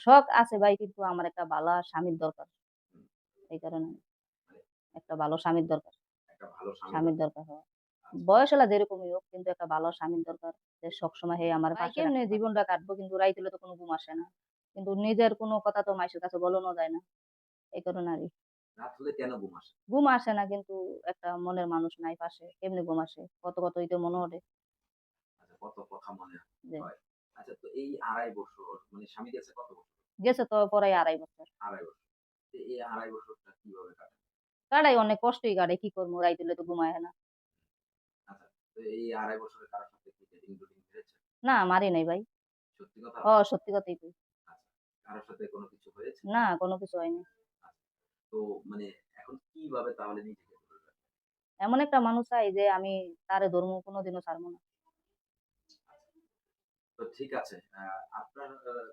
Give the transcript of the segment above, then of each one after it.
শখ আছে ভাই কিন্তু আমার একটা ভালো স্বামীর দরকার। এই কারণে একটা ভালো স্বামীর দরকার। স্বামীর দরকার। হয়। বয়স হলা যেরকমই হোক কিন্তু একটা ভালো স্বামীর দরকার। যে সবসময় হে আমার পাশে জীবনটা কাটবো কিন্তু রাইত হলে তো কোনো ঘুম আসে না। কিন্তু নিজের কোনো কথা তো মাইসের কাছে বলানো যায় না। এই কারণে আর ঘুম আসে? না কিন্তু একটা মনের মানুষ নাই পাশে কেমনে ঘুম আসে? কত কতই তো মনে ওঠে। আচ্ছা কত কথা মনে। হয়। আচ্ছা তো এই আড়াই বছর মানে স্বামী গেছে কত বছর? গেছে তো পরে আড়াই বছর। আড়াই বছর। এই আড়াই বছরটা কীভাবে কাটে? কাটাই অনেক কষ্টই কাটে কি করব রাইত হলে তো ঘুমায় না। আচ্ছা তো এই আড়াই বছরে কারোর সাথে কি ডেটিং টুটিং হয়েছে? না মারি নাই ভাই। সত্যি কথা? ও সত্যি কথাই কই কারোর সাথে কোনো কিছু হয়েছে? না কোনো কিছু হয়নি। তো মানে এখন কীভাবে তাহলে নিজেকে এমন একটা মানুষ চাই যে আমি তারে ধর্ম কোনোদিনও ছাড়বো না। তো ঠিক আছে আপনার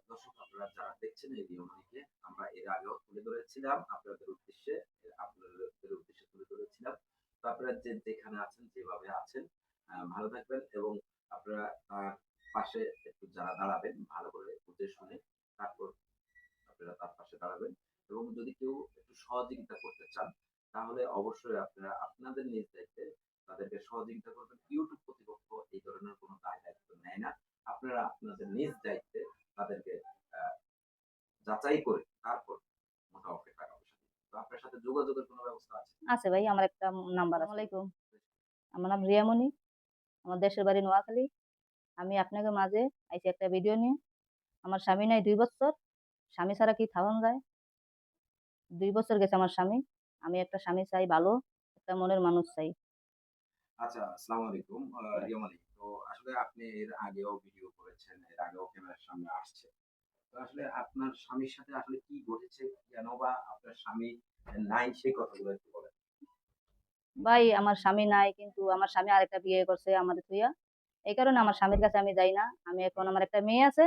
দর্শক আপনারা যারা দেখছেন এই নিয়মানিকে আমরা এর আগেও তুলে ধরেছিলাম, আপনাদের উদ্দেশ্যে আপনাদের উদ্দেশ্যে তুলে ধরেছিলাম। তো আপনারা যে, যেখানে আছেন, যেভাবে আছেন ভালো থাকবেন এবং আপনারা তার পাশে একটু যারা দাঁড়াবেন, ভালো করে বুঝে শুনে তারপর আপনারা তার পাশে দাঁড়াবেন। এবং যদি কেউ একটু সহযোগিতা করতে চান, তাহলে অবশ্যই আপনারা আপনাদের নিজ দায়িত্বে তাদেরকে সহযোগিতা করবেন। ইউটিউব কর্তৃপক্ষ এই ধরনের কোনো দায় দায়িত্ব নেয় না আপনারা আপনাদের নিজ দায়িত্বে তাদেরকে যাচাই করে তারপর মোটামুটি টাকা পয়সা তো আপনার সাথে যোগাযোগের কোনো ব্যবস্থা আছে? আছে ভাই আমার একটা নাম্বার আছে। আলাইকুম আমার নাম রিয়ামণি আমার দেশের বাড়ি নোয়াখালী। আমি আপনাকে মাঝে আইছি একটা ভিডিও নিয়ে। আমার স্বামী নাই দুই বছর স্বামী ছাড়া কি থাকুন যায়? দুই বছর গেছে আমার স্বামী আমি একটা স্বামী চাই ভালো একটা মনের মানুষ চাই। আচ্ছা আসসালামু আলাইকুম রিয়ামণি। তো আসলে আপনি এর আগেও ভিডিও করেছেন এর আগেও ক্যামেরার সামনে আসছে। তো আসলে আপনার স্বামীর সাথে আসলে কি ঘটেছে কেন বা আপনার স্বামী নাই সেই কথাগুলো একটু বলেন। ভাই আমার স্বামী নাই কিন্তু আমার স্বামী আরেকটা বিয়ে করছে আমাদের তুইয়া এই কারণে আমার স্বামীর কাছে আমি যাই না। আমি এখন আমার একটা মেয়ে আছে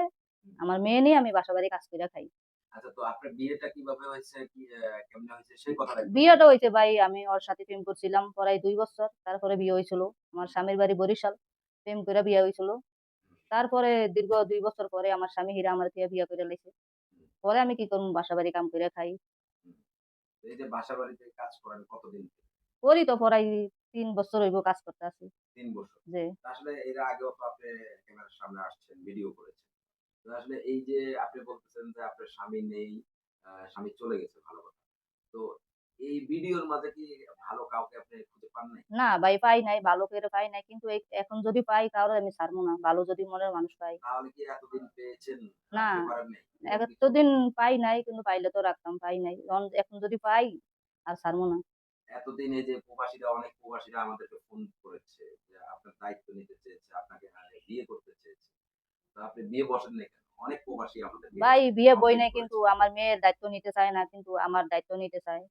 আমার মেয়ে নিয়ে আমি বাসা বাড়ি কাজ করে খাই। আচ্ছা তো আপনার বিয়েটা কীভাবে হয়েছে কি কেমনে হয়েছে সেই কথাটা বিয়েটা হয়েছে ভাই আমি ওর সাথে প্রেম করছিলাম প্রায় দুই বছর তারপরে বিয়ে হয়েছিল। আমার স্বামীর বাড়ি বরিশাল প্রেম করে বিয়ে হয়েছিল। তারপরে দীর্ঘ দুই বছর পরে আমার স্বামী হীরা আমার দিয়ে বিয়ে করে লাইছে পরে আমি কি করব? বাসা বাড়ি কাম করে খাই। এই যে বাসা বাড়িতে কাজ করেন কতদিন? করি তো প্রায় তিন বছর হইব কাজ করতে আছি। তিন বছর। যে আসলে এর আগেও তো আপনি ক্যামেরার সামনে আসছেন ভিডিও করেছেন। তো আসলে এই যে আপনি বলতেছেন যে আপনার স্বামী নেই স্বামী চলে গেছে ভালো কথা। তো এই ভিডিওর মাঝে কি ভালো কাউকে আপনি খুঁজে পান নাই? না ভাই পাই নাই ভালো করে পাই নাই কিন্তু এখন যদি পাই কারও আমি ছাড়বো না। ভালো যদি মনের মানুষ পাই। তাহলে কি এতদিন পেয়েছেন? না, এতদিন পাই নাই কিন্তু পাইলে তো রাখতাম পাই নাই। এখন- যদি পাই আর ছাড়বো না। এতদিন এই যে প্রবাসীরা অনেক প্রবাসীরা আমাদেরকে ফোন করেছে যে আপনার দায়িত্ব নিতে চেয়েছে আপনাকে বিয়ে করতে চেয়েছে। তো আপনি বিয়ে বসেন না কেন? অনেক প্রবাসী আমাদের ভাই বিয়ে বই নাই কিন্তু আমার মেয়ের দায়িত্ব নিতে চায় না কিন্তু আমার দায়িত্ব নিতে চায়।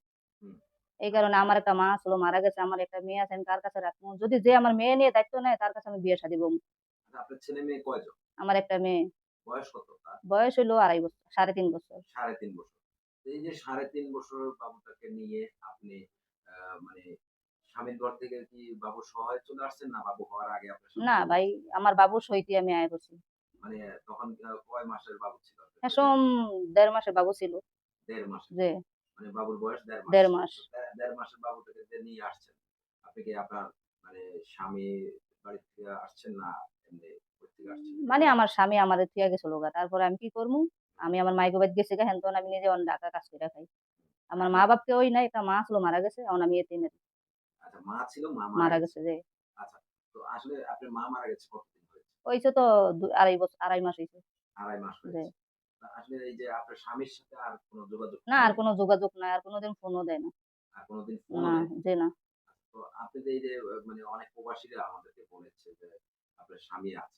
এই কারণে আমার একটা মা ছিল মারা গেছে আমার একটা মেয়ে আছে আমি কার কাছে রাখব। যদি যে আমার মেয়ে নিয়ে দায়িত্ব নেয় তার কাছে আমি বিয়ে শাদী বলব আচ্ছা, আমার একটা মেয়ে। বয়স হইল আড়াই বছর সাড়ে তিন বছর। সাড়ে তিন বছর। এই যে সাড়ে তিন বছর বাবুটাকে নিয়ে আপনি মানে স্বামীর ঘর থেকে কি বাবু সহায় চলে আসছেন না? বাবু হওয়ার আগে আপনার না ভাই আমার বাবু সইতে আমি আয় করছি। মানে তখন কয় মাসের বাবু ছিল? দেড় মাসের বাবু ছিল। দেড় মাস যে মানে বাবুর বয়স দেড় মাস। দেড়। তো মাসের বাবুটাকে যে নিয়ে আসছেন। আপনি কি আপনার মানে স্বামী বাড়ি থেকে আসছেন না এমনি মানে আমার স্বামী আমাদের থিয়া গেছিল গা তারপরে আমি কি করব? আমি আমার মাইকে বাদ গেছি গা তখন আমি নিজে অন ঢাকা কাজ করে খাই। আমার মা বাপকে ওই নাই একটা মা ছিল মারা গেছে এখন আমি এতে আচ্ছা মা ছিল মা মারা গেছে। যে আচ্ছা তো আসলে আপনার মা মারা গেছে কতদিন হয়েছে? হয়েছে তো আড়াই বছর আড়াই মাস হয়েছে আড়াই মাস হয়েছে। তা আসলে এই যে আপনার স্বামীর সাথে আর কোনো যোগাযোগ না আর কোনো যোগাযোগ নাই আর কোনোদিন ফোনও দেয় না। আর কোনোদিন ফোন না যে না? তো আপনি যে এই যে মানে অনেক প্রবাসীরা আমাদেরকে বলেছে যে আপনার স্বামী আছে।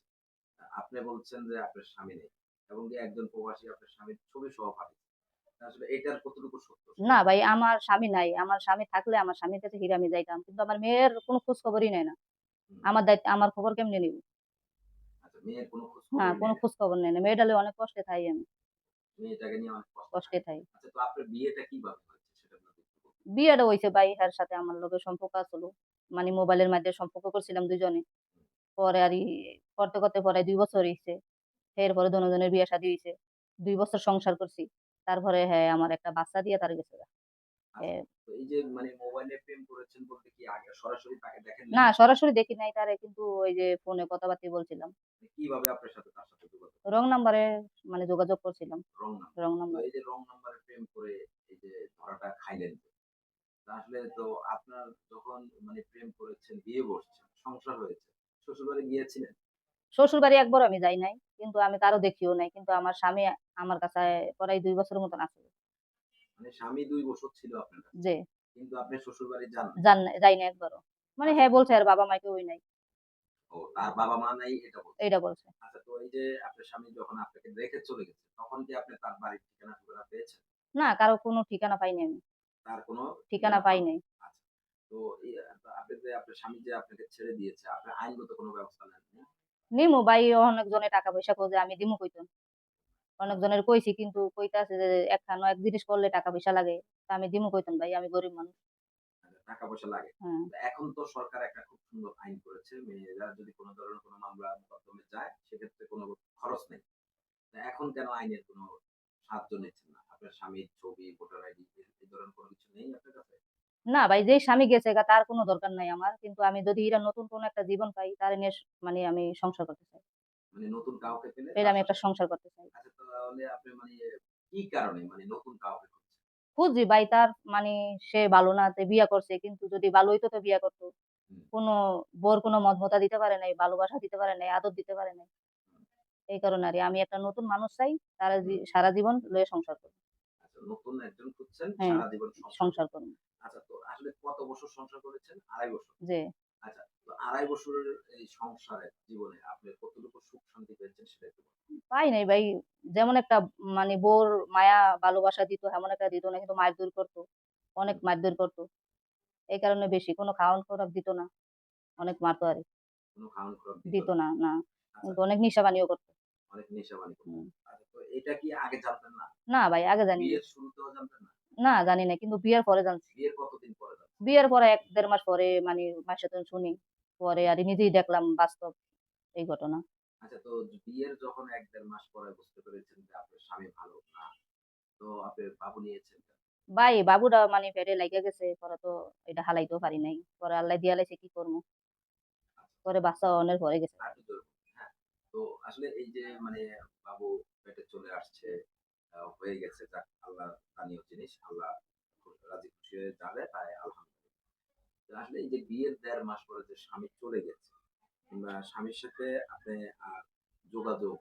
আপনি বলছেন যে আপনার স্বামী নেই এবং কি একজন প্রবাসী আপনার স্বামীর ছবি সহ পাঠিয়েছে। আসলে এটার কতটুকু সত্য? না ভাই আমার স্বামী নাই। আমার স্বামী থাকলে আমার স্বামীর কাছে হিরে আমি যাইতাম কিন্তু আমার মেয়ের কোনো খোঁজ খবরই নেয় না। আমার দায়িত্ব আমার খবর কেমনে নিব? আচ্ছা কোনো খোঁজ খবর নেই। না। মেয়েটা অনেক কষ্টে থাই আমি। মেয়েটাকে নিয়ে অনেক কষ্টে থাই। আচ্ছা তো আপনার বিয়েটা কীভাবে হয়েছে। বিয়েটা ভাই এর সাথে আমার লোকের সম্পর্ক আসলো। মানে মোবাইলের মাধ্যমে সম্পর্ক করছিলাম দুজনে পরে আর করতে করতে পরে দুই বছর হয়েছে এরপরে দুজনের বিয়ে শাদী হয়েছে দুই বছর সংসার করছি। তারপরে হ্যাঁ আমার একটা বাচ্চা দিয়ে তার গেছে না সরাসরি দেখি নাই তারে কিন্তু ওই যে ফোনে কথাবার্তা বলছিলাম। কীভাবে আপনার সাথে তার সাথে যোগাযোগ রং নাম্বারে মানে যোগাযোগ করছিলাম। Wrong number. এই যে রং নাম্বারে প্রেম করে এই যে ধরাটা খাইলেন। আসলে তো আপনার যখন মানে প্রেম করেছেন বিয়ে বসছেন সংসার হয়েছে শ্বশুরবাড়ি গিয়েছিলেন? শ্বশুর বাড়ি একবার আমি যাই নাই কিন্তু আমি কারও দেখিও নাই কিন্তু আমার স্বামী আমার কাছে প্রায় দুই বছরের মতন আছে। মানে স্বামী দুই বছর ছিল আপনার যে কিন্তু আপনি শ্বশুরবাড়ি যান যান যাই না একবারও। মানে হ্যাঁ বলছে আর বাবা মাকে ওই নাই। ও তার বাবা মা নাই এটা বলছে। এইটা বলছে। আচ্ছা তো এই যে আপনার স্বামী যখন আপনাকে রেখে চলে গেছে তখন কি আপনি তার বাড়ির ঠিকানা ঠিকানা পেয়েছেন? না কারও কোনো ঠিকানা পাইনি আমি। তার কোনো ঠিকানা পাই নাই আচ্ছা তো আপনি যে আপনার স্বামী যে আপনাকে ছেড়ে দিয়েছে আপনার আইনগত কোনো ব্যবস্থা নেননি? নিমু ভাই অনেক জনে টাকা পয়সা খোঁজে আমি দিমু কইতাম। অনেক জনের কইছি কিন্তু কইতাছে যে একখানো এক জিনিস করলে টাকা পয়সা লাগে। তা আমি দিমু কইতাম ভাই আমি গরিব মানুষ। আচ্ছা, টাকা পয়সা লাগে। হ্যাঁ। এখন তো সরকার একটা খুব সুন্দর আইন করেছে মেয়েরা যদি কোনো ধরনের কোনো মামলা মোকদ্দমে যায় সেক্ষেত্রে কোনো খরচ নেই। এখন কেন আইনের কোনো সাহায্য নিচ্ছেন না? আপনার স্বামীর ছবি ভোটার আইডি এই ধরনের কোনো কিছু নেই আপনার কাছে? না ভাই যেই স্বামী গেছে তার কোনো দরকার নাই আমার। কিন্তু আমি যদি এরা নতুন কোনো একটা জীবন পাই তার নিয়ে মানে আমি সংসার করতে চাই। মানে নতুন কাউকে পেলে এটা আমি একটা সংসার করতে চাই। আচ্ছা তাহলে আপনি মানে কি কারণে মানে নতুন কাউকে খুঁজি ভাই তার মানে সে ভালো না তে বিয়া করছে কিন্তু যদি ভালো হইতো তো বিয়া করতো। কোনো বোর কোনো মতমতা দিতে পারে নাই ভালোবাসা দিতে পারে নাই আদর দিতে পারে নাই। এই কারণে আর আমি একটা নতুন মানুষ চাই তারা জি- সারা জীবন লয়ে সংসার করব আচ্ছা নতুন একজন খুঁজছেন হ্যাঁ, সারা জীবন সংসার করব আচ্ছা তো আসলে কত বছর সংসার করেছেন? আড়াই বছর। যে আচ্ছা আড়াই বছরের এই সংসারের জীবনে আপনি কতটুকু সুখ শান্তি পেয়েছেন সেটা একটু পাই নাই ভাই যেমন একটা মানে বোর মায়া ভালোবাসা দিত এমন একটা দিত না কিন্তু মারধর করতো অনেক মারধর করতো। এই কারণে বেশি কোনো খাওয়ান খোরাক দিত না অনেক মারতো আর। দিত না? না আচ্ছা, কিন্তু অনেক নিশা পানিও করতো। অনেক নেশাবানি করতেন হুম। আচ্ছা এটা কি আগে জানতেন না? না ভাই আগে জানি বিয়ের শুরুতেও জানতেন না? না জানি না কিন্তু বিয়ের পরে জানছি। বিয়ের কতদিন পরে জানতেন? বিয়ের পরে এক দেড় মাস পরে মানে মাসে তো শুনি পরে আর নিজেই দেখলাম বাস্তব এই ঘটনা। আচ্ছা তো বিয়ের যখন এক দেড় মাস পরে বুঝতে পেরেছেন যে আপনার স্বামী ভালো না তো আপনি বাবু নিয়েছেন ভাই বাবুটা মানে পেটে লাগে গেছে পরে তো এটা হালাইতেও পারি নাই। পরে আল্লাহ দিয়া লাইছে কি করব? পরে বাচ্চা অনেক পরে গেছে। হ্যাঁ তো আসলে এই যে মানে বাবু পেটে চলে আসছে হয়ে গেছে যাক আল্লাহ জিনিস আল্লাহ রাজি খুশি হয়ে যাবে তাই আলহামদুলিল্লাহ। আসলে এই যে বিয়ের দেড় মাস পরে যে স্বামী চলে গেছে কিংবা স্বামীর সাথে আপনি আর যোগাযোগ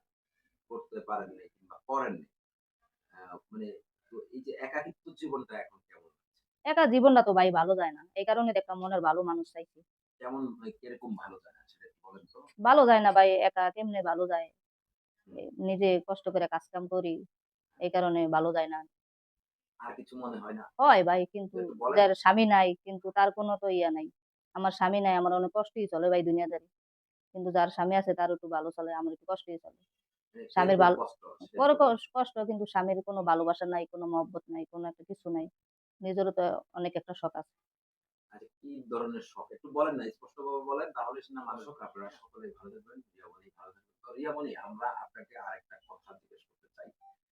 করতে পারেননি কিংবা করেননি আহ, মানে তো এই যে একাকিত্ব জীবনটা এখন কেমন একা জীবনটা তো ভাই ভালো যায় না। এই কারণে দেখলাম মনের ভালো মানুষ চাইছি। কেমন মানে কীরকম ভালো যায় না সেটা বলেন তো? ভালো যায় না ভাই একা কেমনে ভালো যায়? নিজে কষ্ট করে কাজ কাম করি এই কারণে ভালো যায় না। আর কিছু মনে হয় না। হয় ভাই কিন্তু যার স্বামী নাই কিন্তু তার কোনো তো ইয়া নাই। আমার স্বামী নাই আমার অনেক কষ্টই চলে ভাই দুনিয়াদারি। কিন্তু যার স্বামী আছে তার একটু ভালো চলে আমার একটু কষ্টই চলে। মানে স্বামীর ভালো- কষ্ট বড় কষ্ট। কিন্তু স্বামীর কোনো ভালোবাসা নাই কোনো মহব্বত নাই কোনো একটা কিছু নাই। নিজেরও তো অনেক একটা শখ আছে। আচ্ছা কি ধরনের শখ? একটু বলেন না স্পষ্ট বলেন তাহলে না মানুষ আপনারা সকলেই ভালো থাকবেন রিয়ামণি ভালো থাকবেন। তো আমরা আপনাকে আরেকটা কথা জিজ্ঞেস করতে চাই।